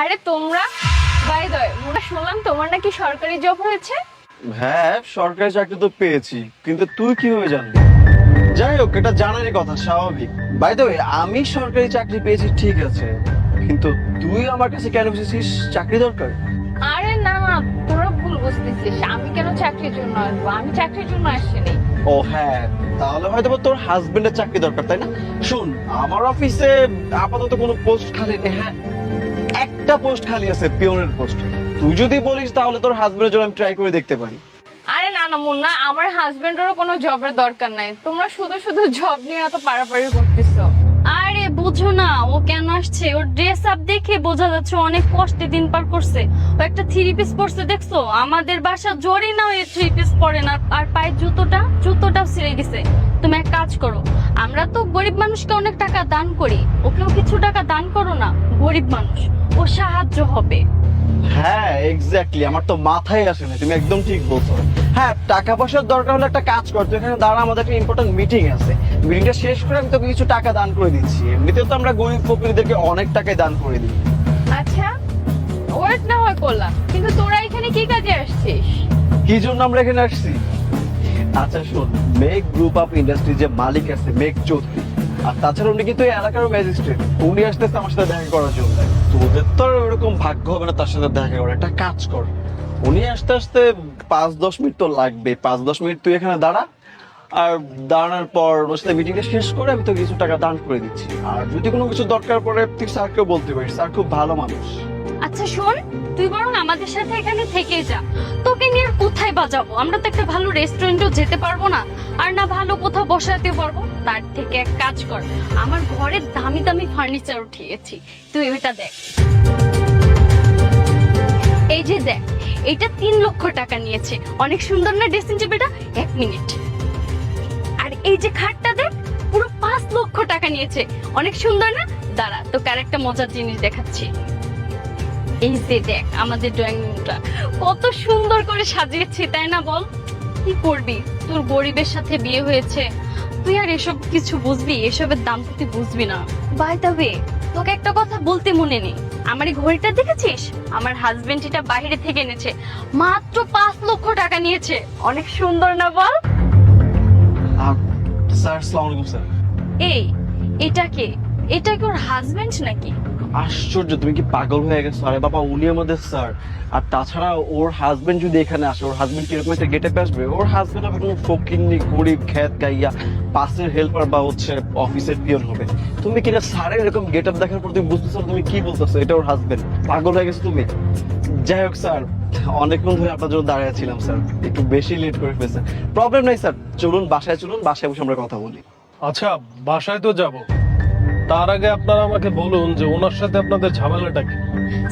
আরে তোমরা বাই দয় মোরা শুনলাম তোমার নাকি সরকারি জব হয়েছে? হ্যাঁ সরকারি চাকরি তো পেয়েছি কিন্তু তুই কীভাবে জানলি? যাই হোক এটা জানারই কথা স্বাভাবিক। বাই দ্য আমি সরকারি চাকরি পেয়েছি ঠিক আছে কিন্তু তুই আমার কাছে কেন এসেছিস? চাকরি দরকার? আরে না তোরা ভুল বুঝতেছিস। আমি কেন চাকরির জন্য আসব? আমি চাকরির জন্য আসিনি। ও হ্যাঁ তাহলে হয়তো তোর হাজবেন্ডের চাকরি দরকার তাই না? শোন আমার অফিসে আপাতত কোনো পোস্ট খালি নেই হ্যাঁ? একটা পোস্ট খালি আছে পিওনের পোস্ট তুই যদি বলিস তাহলে তোর হাজবেন্ডের জন্য আমি ট্রাই করে দেখতে পারি। আরে না না, মুন্না, আমার হাজবেন্ডেরও কোনো জবের দরকার নাই। তোমরা শুধু শুধু জব নিয়ে এত পারাপারি করতেছো। বুঝো না, ও কেন আসছে? ওর ড্রেস আপ দেখে বোঝা যাচ্ছে অনেক কষ্টে দিন পার করছে। ও একটা থ্রি পিস পরছে, দেখছ? আমাদের বাসা জোরে না ওই থ্রি পিস পরে না। আর পায়ের জুতোটা, জুতোটাও ছিঁড়ে গেছে। তুমি এক কাজ করো, আমরা তো গরিব মানুষকে অনেক টাকা দান করি। ওকেও কিছু টাকা দান করো না, গরিব মানুষ। ও সাহায্য হবে। হ্যাঁ এক্স্যাক্টলি আমার তো মাথায় আসে না তুমি একদম ঠিক বলছো। হ্যাঁ টাকা পয়সার দরকার হলে একটা কাজ কর এখানে দাঁড়া আমাদের একটা ইম্পর্টেন্ট মিটিং আছে। মিটিংটা শেষ করে আমি তোকে কিছু টাকা দান করে দিচ্ছি। এমনিতেও তো আমরা গরিব ফকিরদেরকে অনেক টাকাই দান করে দিই। আচ্ছা ওয়েট না হয় করলাম কিন্তু তোরা এখানে কি কাজে আসছিস? কি জন্য আমরা এখানে আসছি? আচ্ছা শোন মেক গ্রুপ অফ ইন্ডাস্ট্রি যে মালিক আছে মেক চৌধুরী আর তাছাড়া উনি কিন্তু এলাকার ম্যাজিস্ট্রেট। উনি আসতেছে আমার সাথে দেখা করার জন্য। তোদের তো আর ওরকম ভাগ্য হবে না তার সাথে দেখা করার, একটা কাজ কর। উনি আসতে আসতে পাঁচ দশ মিনিট তো লাগবে পাঁচ দশ মিনিট তুই এখানে দাঁড়া আর দাঁড়ানোর পর ওর সাথে মিটিংটা শেষ করে আমি তো কিছু টাকা দান করে দিচ্ছি। আর যদি কোনো কিছু দরকার পড়ে তুই স্যারকেও বলতে পারিস স্যার খুব ভালো মানুষ। আচ্ছা শোন, তুই বরং আমাদের সাথে এখানে থেকে যা। তোকে নিয়ে আর কোথায় বাজাবো আমরা তো একটা ভালো রেস্টুরেন্টেও যেতে পারব না। আর না ভালো কোথাও বসাতে পারব? তার থেকে এক কাজ কর। আমার ঘরে দামি দামি ফার্নিচার উঠিয়েছি। তুই এটা দেখ। এই যে দেখ এটা তিন লক্ষ টাকা নিয়েছে। অনেক সুন্দর না ড্রেসিং টেবিলটা? এক মিনিট। এই যে খাটটা দেখ, পুরো পাঁচ লক্ষ টাকা নিয়েছে। অনেক সুন্দর না? দাঁড়া, তোকে আর একটা মজার জিনিস দেখাচ্ছি। এই যে দেখ, আমাদের ড্রয়িং রুমটা কত সুন্দর করে সাজিয়েছি, তাই না বল? কি করবি? তোর গরিবের সাথে বিয়ে হয়েছে। তুই আর এসব কিছু বুঝবি? এসবের দাম তুই বুঝবি না। বাই দ্য ওয়ে তোকে একটা কথা বলতে মনে নেই। আমার এই ঘড়িটা দেখেছিস? আমার হাজবেন্ড এটা বাইরে থেকে এনেছে। মাত্র পাঁচ লক্ষ টাকা নিয়েছে। অনেক সুন্দর না বল? স্যার আসসালামু আলাইকুম স্যার। এই এটা কে? এটা কি ওর হাজবেন্ড নাকি? আশ্চর্য তুমি কি পাগল হয়ে গেছো? আরে বাবা উনি আমাদের স্যার। আর তাছাড়া ওর হাজবেন্ড যদি এখানে আসে ওর হাজবেন্ড কীরকম একটা গেটে আসবে? ওর হাজবেন্ড হবে কোনো ফকিন্নি গরিব খ্যাত গাইয়া পাশের হেল্পার বা হচ্ছে অফিসের পিয়ন হবে। তুমি কিনা স্যারের এরকম গেট আপ দেখার পর তুমি বুঝতেছো তুমি কি বলতেছো? এটা ওর হাজবেন্ড পাগল হয়ে গেছো তুমি। যাই হোক স্যার অনেকক্ষণ ধরে আপনার জন্য দাঁড়িয়ে ছিলাম স্যার একটু বেশি লেট করে ফেলছেন প্রবলেম নাই স্যার চলুন বাসায় চলুন বাসায় বসে আমরা কথা বলি। আচ্ছা বাসায় তো যাব। তার আগে আপনারা আমাকে বলুন যে ওনার সাথে আপনাদের ঝামেলাটা কি?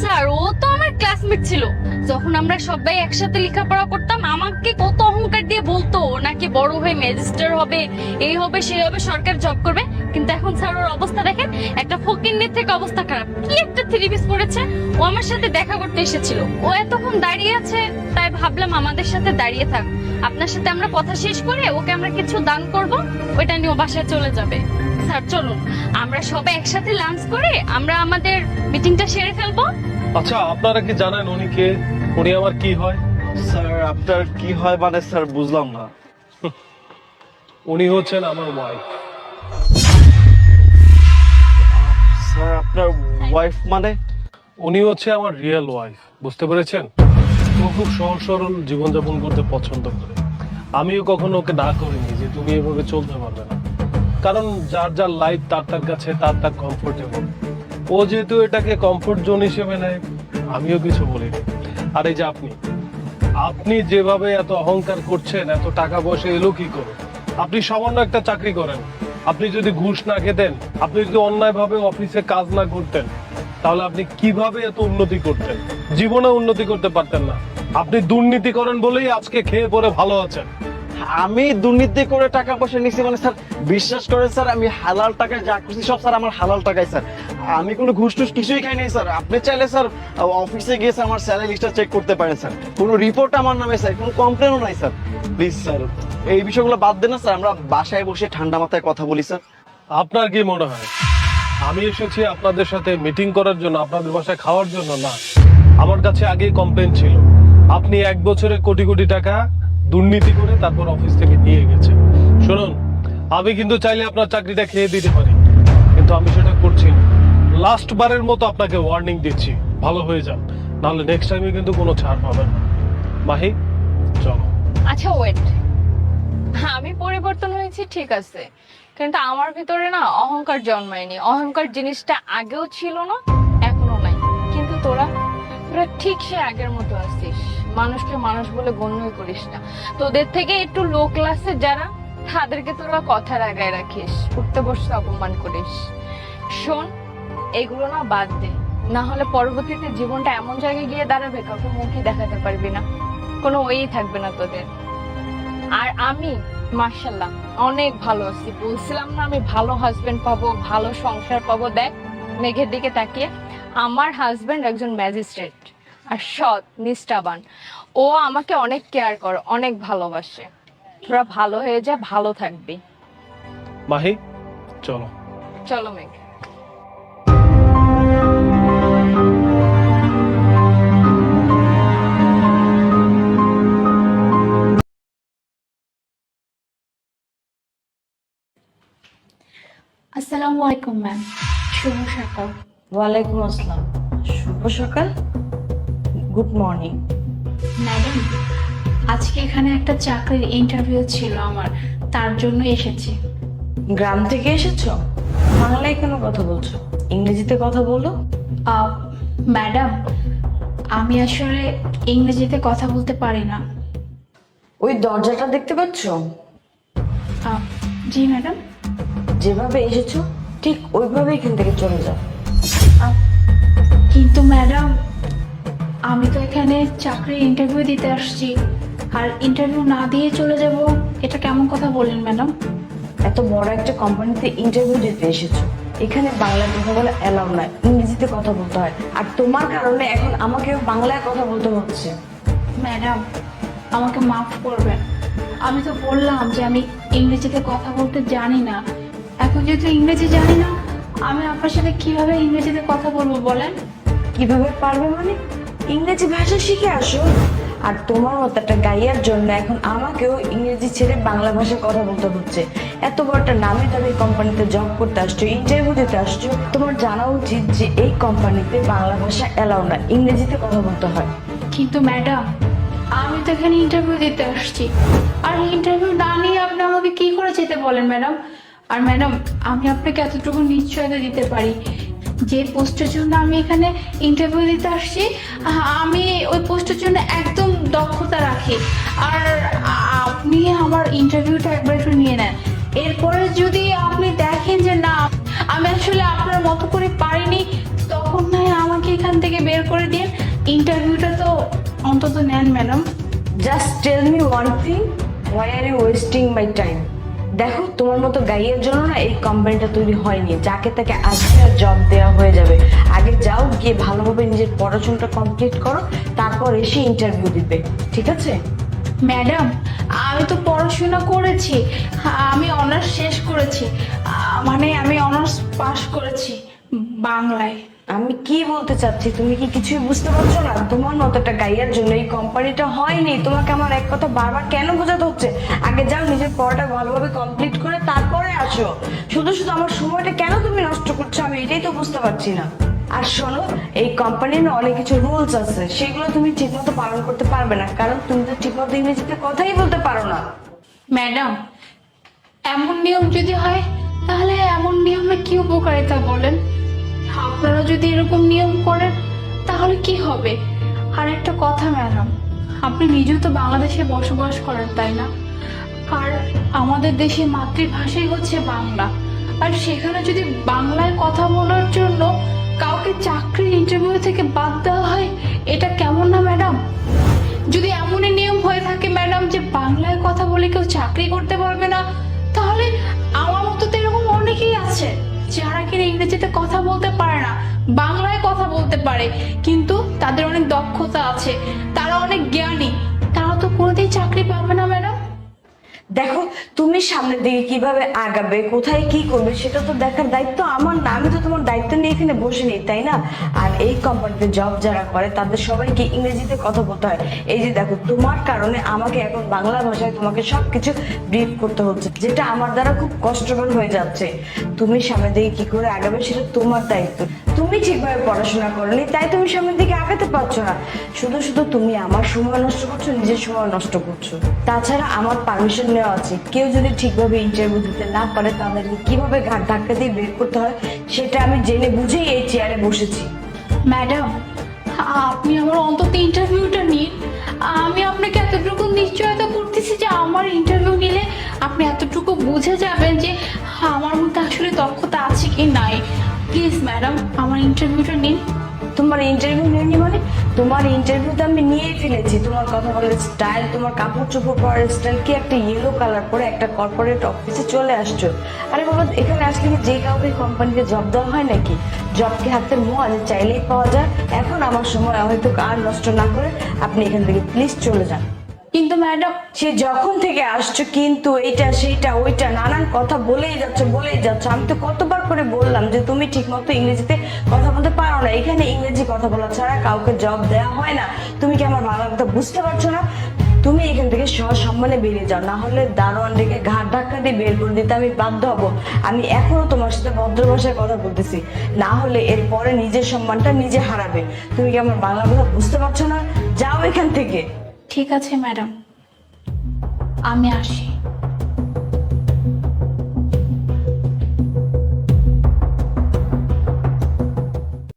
স্যার ও তো আমার ক্লাসমেট ছিল। যখন আমরা সবাই একসাথে লেখাপড়া করতাম আমাকে কত অহংকার দিয়ে বলতো ও নাকি বড় হয়ে ম্যাজিস্টার হবে এই হবে, সে হবে, সরকার জব করবে? কিন্তু এখন স্যার ওর অবস্থা দেখেন, একটা ফকিন্নির থেকে অবস্থা খারাপ। কি একটা থ্রি পিস পড়েছে, ও আমার সাথে দেখা করতে এসেছিল। ও এতক্ষণ দাঁড়িয়ে আছে, তাই ভাবলাম আমাদের সাথে দাঁড়িয়ে থাক। আপনার সাথে আমরা কথা শেষ করে ওকে আমরা কিছু দান করব, ওইটা নিয়ে ও বাসায় চলে যাবে। স্যার, চলুন, আমরা সবাই একসাথে লাঞ্চ করে আমরা আমাদের মিটিংটা সেরে ফেলব। আচ্ছা আপনারা কি জানেন উনি কে? উনি আমার কি হয়? স্যার আপনার কি হয় মানে স্যার বুঝলাম না। উনি হচ্ছেন আমার ওয়াইফ স্যার আপনার ওয়াইফ মানে? উনি হচ্ছে আমার রিয়েল ওয়াইফ বুঝতে পেরেছেন? ও খুব সহজ সরল জীবনযাপন করতে পছন্দ করে। আমিও কখনো ওকে না করিনি যে তুমি এভাবে চলতে পারবে না। কারণ যার যার লাইফ তার তার কাছে তার তার কমফোর্টেবল ও যেহেতু এটাকে কমফোর্ট জোন হিসেবে নেয় আমিও কিছু বলিনি। আর এই যে আপনি আপনি যেভাবে এত অহংকার করছেন, এত টাকা পয়সা এলো কি করে? আপনি সামান্য একটা চাকরি করেন। আপনি যদি ঘুষ না খেতেন, আপনি যদি অন্যায় ভাবে অফিসে কাজ না করতেন, তাহলে আপনি কীভাবে এত উন্নতি করতেন? জীবনে উন্নতি করতে পারতেন না। আপনি দুর্নীতি করেন বলেই আজকে খেয়ে পরে ভালো আছেন। আমি দুর্নীতি করে টাকা পয়সা নিচ্ছি মানে স্যার, বিশ্বাস করেন স্যার, আমি হালাল টাকায় যা করছি সব স্যার আমার হালাল টাকায়, স্যার। আমি কোনো ঘুষ টুস কিছুই খাই নাই, স্যার। আপনি চাইলে স্যার, অফিসে গিয়ে আমার স্যালারি লিস্টটা চেক করতে পারেন, স্যার। কোনো রিপোর্ট আমার নামে, স্যার, কোনো কমপ্লেনও নাই, স্যার। প্লিজ স্যার, এই বিষয়গুলো বাদ দেন স্যার। আমরা বাসায় বসে ঠান্ডা মাথায় কথা বলি, স্যার। আপনার কি মনে হয়? আমি এসেছি আপনাদের সাথে মিটিং করার জন্য, আপনাদের বাসায় খাওয়ার জন্য না। আমার কাছে আগেই কমপ্লেন ছিল। আপনি এক বছরে কোটি কোটি টাকা দুর্নীতি করে তারপর অফিস থেকে নিয়ে গেছেন শুনুন, আমি কিন্তু চাইলে আপনার চাকরিটা খেয়ে দিতে পারি, কিন্তু আমি সেটা করছি লাস্ট বারের মতো আপনাকে ওয়ার্নিং দিচ্ছি, ভালো হয়ে যান। নাহলে নেক্সট টাইমে কিন্তু কোনো ছাড় পাবেন না। মাহি, চলো। আচ্ছা ওয়েট আমি পরিবর্তন হয়েছি, ঠিক আছে। কিন্তু আমার ভিতরে না অহংকার জন্মায়নি। অহংকার জিনিসটা আগেও ছিল না, এখনও নাই। কিন্তু তোরা তোরা ঠিক সে আগের মতো আসছিস মানুষকে মানুষ বলে গণ্যই করিস না। তোদের থেকে একটু লো ক্লাসের যারা, তাদেরকে তোরা কথা লাগায় রাখিস। উঠতে বসতে অপমান করিস। শোন, এগুলো না বাদ দে। না হলে পরবর্তীতে জীবনটা এমন জায়গায় গিয়ে দাঁড়াবে, কাউকে মুখই দেখাতে পারবি না। কোনো ওয়েই থাকবে না তোদের। আর আমি মার্শাল্লাহ অনেক ভালো আছি। বলছিলাম না আমি ভালো হাজবেন্ড পাবো, ভালো সংসার পাবো। দেখ, মেঘের দিকে তাকিয়ে, আমার হাজবেন্ড একজন ম্যাজিস্ট্রেট আর সৎ নিষ্ঠাবান। ও আমাকে অনেক কেয়ার করে অনেক ভালোবাসে। তোরা ভালো হয়ে যা ভালো থাকবি। মাহি চলো। চলো মেঘ। আসসালামু আলাইকুম ম্যাম শুভ সকাল। ওয়ালাইকুম আসসালাম। শুভ সকাল। গুড মর্নিং ম্যাডাম আজকে এখানে একটা চাকরির ইন্টারভিউ ছিল আমার তার জন্য এসেছি। গ্রাম থেকে এসেছ? বাংলায় কেন কথা বলছো? ইংরেজিতে কথা বলো। ম্যাডাম আমি আসলে ইংরেজিতে কথা বলতে পারি না। ওই দরজাটা দেখতে পাচ্ছ? জি ম্যাডাম যেভাবে এসেছ ঠিক ওইভাবে এখান থেকে চলে যাও। কিন্তু ম্যাডাম আমি তো এখানে চাকরি ইন্টারভিউ দিতে আসছি। আর ইন্টারভিউ না দিয়ে চলে যাব এটা কেমন কথা বলেন ম্যাডাম? এত বড় একটা কোম্পানিতে ইন্টারভিউ দিতে এসেছ। এখানে বাংলায় কথা বলা অ্যালাউ নয় ইংরেজিতে কথা বলতে হয়। আর তোমার কারণে এখন আমাকে বাংলায় কথা বলতে হচ্ছে। ম্যাডাম আমাকে মাফ করবেন। আমি তো বললাম যে আমি ইংরেজিতে কথা বলতে জানি না। এখন যেহেতু ইংরেজি জানি না আমি আপনার সাথে কীভাবে ইংরেজিতে কথা বলব বলেন? কীভাবে পারবে মানে? ইংরেজি ভাষা শিখে আসো। আর তোমার মতো একটা গাইয়ার জন্য এখন আমাকেও ইংরেজি ছেড়ে বাংলা ভাষায় কথা বলতে হচ্ছে। এত বড় একটা নামি দামি কোম্পানিতে জব করতে আসছো ইন্টারভিউ দিতে আসছো, তোমার জানা উচিত যে এই কোম্পানিতে বাংলা ভাষা এলাও না, ইংরেজিতে কথা বলতে হয়। কিন্তু ম্যাডাম আমি তো এখানে ইন্টারভিউ দিতে আসছি। আর ইন্টারভিউ না নিয়ে আপনি আমাকে কি করে যেতে বলেন ম্যাডাম আর ম্যাডাম আমি আপনাকে এতটুকু নিশ্চয়তা দিতে পারি যে পোস্টের জন্য আমি এখানে ইন্টারভিউ দিতে আসছি আমি ওই পোস্টের জন্য একদম দক্ষতা রাখি। আর আপনি আমার ইন্টারভিউটা একবার একটু নিয়ে নেন। এরপরে যদি আপনি দেখেন যে না, আমি আসলে আপনার মতো করে পারিনি, তখন নয় আমাকে এখান থেকে বের করে দিন। ইন্টারভিউটা তো অন্তত নেন madam. Just tell me one thing why are you wasting my time দেখো, তোমার মতো গাইয়ের জন্য না এই কোম্পানিটা তৈরি হয়নি। যাকে তাকে আজকে জব দেওয়া হয়ে যাবে। আগে যাও, গিয়ে ভালোভাবে নিজের পড়াশোনাটা কমপ্লিট করো, তারপর এসে ইন্টারভিউ দিবে। ঠিক আছে? ম্যাডাম, আমি তো পড়াশোনা করেছি। আমি অনার্স শেষ করেছি। মানে আমি অনার্স পাশ করেছি বাংলায়। আমি কি বলতে চাচ্ছি? তুমি কি কিছুই বুঝতে পারছ না? তোমার মতো একটা গাইয়ার জন্য এই কোম্পানিটা হয়নি। তোমাকে আমার এক কথা বারবার কেন বোঝাতে হচ্ছে? আগে যাও, নিজের পড়াটা ভালোভাবে কমপ্লিট করে তারপরে আসো। শুধু শুধু আমার সময়টা কেন তুমি নষ্ট করছ? আমি এটাই তো বুঝতে পারছি না। আর শোনো, এই কোম্পানির অনেক কিছু রুলস আছে। সেগুলো তুমি ঠিকমতো পালন করতে পারবে না। কারণ তুমি তো ঠিকমতো ইংরেজিতে কথাই বলতে পারো না। ম্যাডাম, এমন নিয়ম যদি হয়, তাহলে এমন নিয়মে কি উপকারিতা যদি এরকম নিয়ম করেন, তাহলে কি হবে? আর একটা কথা, ম্যাডাম, আপনি নিজেও তো বাংলাদেশে বসবাস করেন, তাই না? আর আমাদের দেশে মাতৃভাষাই হচ্ছে বাংলা। আর সেখানে যদি বাংলায় কথা বলার জন্য কাউকে চাকরির ইন্টারভিউ থেকে বাদ দেওয়া হয়, এটা কেমন না, ম্যাডাম? যদি এমনই নিয়ম হয়ে থাকে, ম্যাডাম, যে বাংলায় কথা বলে কেউ চাকরি করতে পারবে না, তাহলে আমার মতো তো এরকম অনেকেই আছে, যারা কিনা ইংরেজিতে কথা বলতে পারে না। বাংলায় কথা বলতে পারে, কিন্তু তাদের অনেক দক্ষতা আছে, তারা অনেক জ্ঞানী। তারা তো কোনোদিন চাকরি পাবে না দেখো, তুমি সামনের দিকে কীভাবে আগাবে, কোথায় কি করবে, সেটা তো দেখার দায়িত্ব আমার না। আমি তো তোমার দায়িত্ব নিয়ে এখানে বসে নেই, তাই না? আর এই কোম্পানিতে জব যারা করে, তাদের সবাইকে ইংরেজিতে কথা বলতে হয়। এই যে দেখো, তোমার কারণে আমাকে এখন বাংলা ভাষায় তোমাকে সবকিছু ব্রিফ করতে হচ্ছে, যেটা আমার দ্বারা খুব কষ্টকর হয়ে যাচ্ছে। তুমি সামনের দিকে কি করে আগাবে, সেটা তোমার দায়িত্ব। তুমি ঠিকভাবে পড়াশোনা করনি, তাই তুমি সামনের দিকে আগাতে পারছ না। শুধু শুধু তুমি আমার সময় নষ্ট করছ, নিজের সময় নষ্ট করছ। তাছাড়া আমার পারমিশন নেওয়া আছে। কেউ যদি ঠিকভাবে ইন্টারভিউ দিতে না পারে, তাদেরকে কীভাবে ঘাট ধাক্কা দিয়ে বের করতে হয়, সেটা আমি জেনে বুঝেই এই চেয়ারে বসেছি। ম্যাডাম, আপনি আমার অন্তত ইন্টারভিউটা নিন। আমি আপনাকে এতটুকু নিশ্চয়তা করতেছি যে আমার ইন্টারভিউ নিলে আপনি এতটুকু বুঝে যাবেন যে আমার মধ্যে আসলে দক্ষতা আছে কি নাই। প্লিজ ম্যাডাম, আমার ইন্টারভিউটা নিন। তোমার ইন্টারভিউ নেয়নি মানে? তোমার ইন্টারভিউ তো আমি নিয়ে ফেলেছি। তোমার কথা বলার স্টাইল তোমার কাপড় চোপড় পরার স্টাইল কি একটা ইয়েলো কালার পরে একটা কর্পোরেট অফিসে চলে আসছো? আরে বাবা, এখানে আসলে কি যে কাউকে কোম্পানিতে জব দেওয়া হয় নাকি? জবকে হাতের মোয়া যে চাইলেই পাওয়া যায়। এখন আমার সময় হয়তো কার নষ্ট না করে আপনি এখান থেকে প্লিজ চলে যান। কিন্তু ম্যাডাম সে যখন থেকে আসছো কিন্তু এইটা সেইটা ওইটা নানান কথা বলেই যাচ্ছে বলেই যাচ্ছে। আমি তো কতবার করে বললাম যে তুমি ঠিক মতো ইংরেজিতে কথা বলতে পারো না। এখানে ইংরেজি কথা বলা ছাড়া কাউকে জব দেওয়া হয় না। তুমি কি আমার বাংলা কথা বুঝতে পারছ না? তুমি এখান থেকে সসম্মানে বেরিয়ে যাও। না হলে দারোয়ান ডেকে ঘাট ধাক্কা দিয়ে বের করে দিতে আমি বাধ্য হব। আমি এখনও তোমার সাথে ভদ্র ভাষায় কথা বলতেছি। না হলে এরপরে নিজের সম্মানটা নিজে হারাবে। তুমি কি আমার বাংলা কথা বুঝতে পারছ না? যাও এখান থেকে। ঠিক আছে ম্যাডাম। আমি আসি।